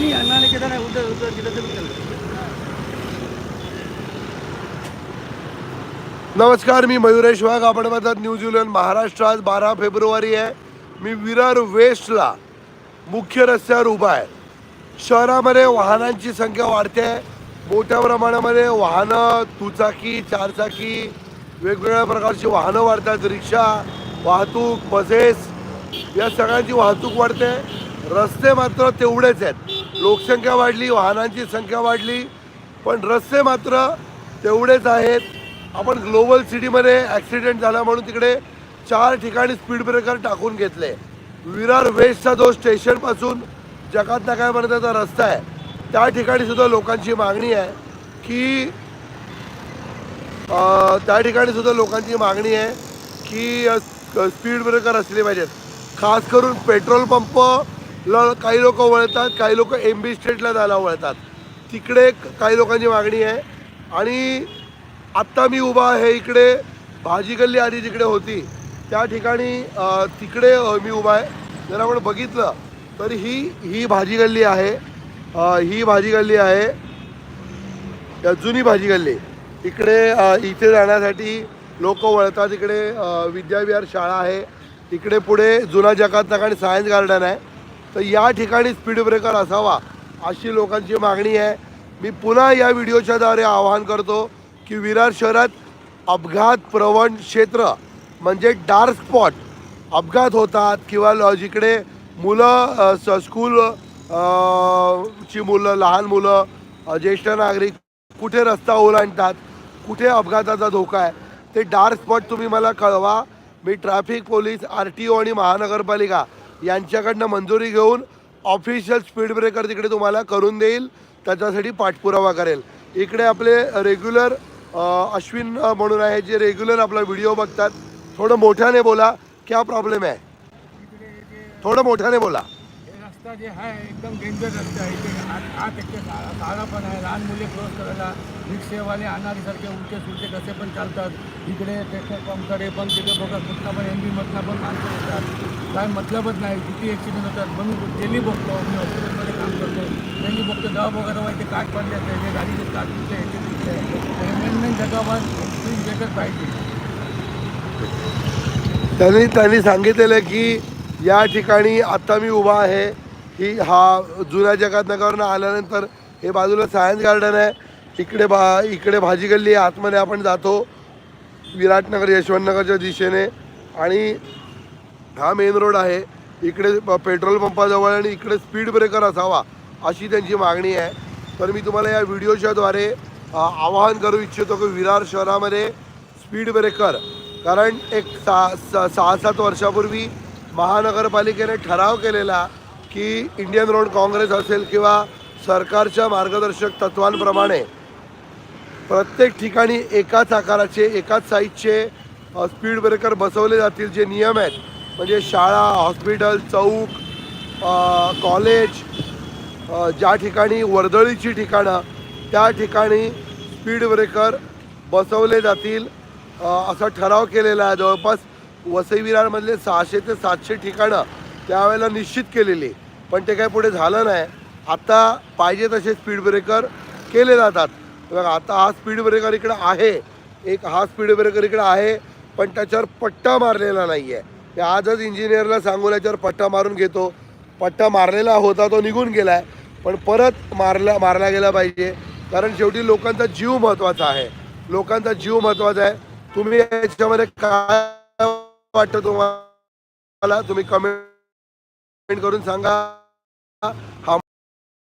नाही अन्नाने केलं नाही उद्या उद्या केलं तरी नमस्कार मी मयुरेश वाघ. आपण म्हणतात न्यूज इलेव्हन महाराष्ट्र आज बारा फेब्रुवारी आहे. मी विरार वेस्टला मुख्य रस्त्यावर उभा आहे. शहरामध्ये वाहनांची संख्या वाढते. आहे मोठ्या प्रमाणामध्ये वाहनं दुचाकी चारचाकी वेगवेगळ्या प्रकारची वाहनं वाढतात. रिक्षा वाहतूक बसेस या सगळ्यांची वाहतूक वाढते. रस्ते मात्र तेवढेच आहेत. लोकसंख्या वाढली वाहनांची संख्या वाढली पण रस्ते मात्र तेवढेच आहेत. आपण ग्लोबल सिटीमध्ये ॲक्सिडेंट झाला म्हणून तिकडे चार ठिकाणी स्पीड ब्रेकर टाकून घेतले. विरार वेस्टचा जो स्टेशनपासून जगात नाकायपर्यंतचा रस्ता आहे त्या ठिकाणी सुद्धा लोकांची मागणी आहे की त्या ठिकाणी सुद्धा लोकांची मागणी आहे की स्पीड ब्रेकर असले पाहिजेत. खास करून पेट्रोल पंप ल काही लोक वळतात काही लोक एम बी स्टेटला जायला वळतात. तिकडे काही लोकांची मागणी आहे. आणि आत्ता मी उभा आहे इकडे भाजी गल्ली आधी जिकडे होती त्या ठिकाणी तिकडे मी उभा आहे. जर आपण बघितलं तर ही ही भाजी गल्ली आहे. ही भाजी गल्ली आहे. जुनी भाजी गल्ली. इकडे इथे जाण्यासाठी लोक वळतात. इकडे विद्याविहार शाळा आहे. इकडे पुढे जुना जकात आणि सायन्स गार्डन आहे. तर या ठिकाणी स्पीड ब्रेकर असावा अशी लोकांची मागणी आहे. मी पुन्हा या व्हिडिओच्याद्वारे आवाहन करतो की विरार शहरात अपघात प्रवण क्षेत्र म्हणजे डार्क स्पॉट अपघात होतात किंवा जिकडे मुलं स्कूल ची मुलं लहान मुलं ज्येष्ठ नागरिक कुठे रस्ता ओलांडतात कुठे अपघाताचा धोका आहे ते डार्क स्पॉट तुम्ही मला कळवा. मी traffic police R T O आणि महानगरपालिका यांच्याकडनं मंजुरी घेऊन ऑफिशियल स्पीड ब्रेकर तिकडे तुम्हाला करून देईल. त्याच्यासाठी पाठपुरावा करेल. इकडे आपले रेग्युलर अश्विन म्हणून आहे जे रेग्युलर आपला व्हिडिओ बघतात. थोडं मोठ्याने बोला क्या प्रॉब्लेम आहे? थोडं मोठ्याने बोला. रस्ता जे आहे एकदम डेंजर रस्ता आहे. इथे आत आत एक काळा पण आहे. लहान मुले क्रॉस करायला रिक्षेवाले अनारीसारखे उलटे सुलटे कसे पण चालतात. इकडे पेट्रोल पंपकडे पण तिथे बघा कुठला पण एम बी मधला पण माणसं येतात. काय मतलबच नाही किती ॲक्सिडेंट होतात म्हणून डेली बघतो. मी हॉस्पिटलमध्ये काम करतो. डेली बघतो दवा वगैरे व्हायचे इथे काट पडले असते जे गाडीचे काट तुटले ह्याचे तुटले मेन जगावर स्पीड ब्रेकर पाहिजे. त्यांनी त्यांनी सांगितलेलं की या ठिकाणी आता मी उभा आहे. ही हा जुन्या जगात नगरनं आल्यानंतर हे बाजूला सायन्स गार्डन आहे. इकडे बा इकडे भाजी गल्ली आतमध्ये आपण जातो. विराटनगर यशवंतनगरच्या दिशेने. आणि हा मेन रोड आहे. इकडे प- पेट्रोल पंपाजवळ आणि इकडे स्पीड ब्रेकर असावा अशी त्यांची मागणी आहे. तर मी तुम्हाला या व्हिडिओच्या द्वारे आवाहन करू इच्छितो की विरार शहरामध्ये स्पीड ब्रेकर कारण एक सा स- सहा सात वर्षापूर्वी महानगरपालिकेने ठराव केलेला की इंडियन रोड काँग्रेस असेल किंवा सरकारच्या मार्गदर्शक तत्वांप्रमाणे प्रत्येक ठिकाणी एकाच आकाराचे एकाच साईजचे स्पीड ब्रेकर बसवले जातील जे नियम आहेत. म्हणजे शाळा हॉस्पिटल चौक कॉलेज ज्या ठिकाणी वर्दळीची ठिकाणं त्या ठिकाणी स्पीड ब्रेकर बसवले जातील. असा ठराव केलेला आहे. जवळपास वसई विरारमधले सहाशे ते सातशे ठिकाणं त्यावेळेला निश्चित केलेली. पण ते काय पुढे झालं नाही. आता पाहिजे तसे स्पीड ब्रेकर केले जातात. बघा आता हा स्पीड ब्रेकर इकडं आहे. एक हा स्पीड ब्रेकर इकडं आहे पण त्याच्यावर पट्टा मारलेला नाही आहे ते आजच इंजिनियरला सांगून याच्यावर पट्टा मारून घेतो. पट्टा मारलेला होता तो निघून गेला आहे पण परत मारला मारला गेला पाहिजे. कारण शेवटी लोकांचा जीव महत्त्वाचा आहे. लोकांचा जीव महत्त्वाचा आहे. तुम्ही याच्यामध्ये काय वाटतं तुम्हाला? तुम्ही कमेंट करून सांगा.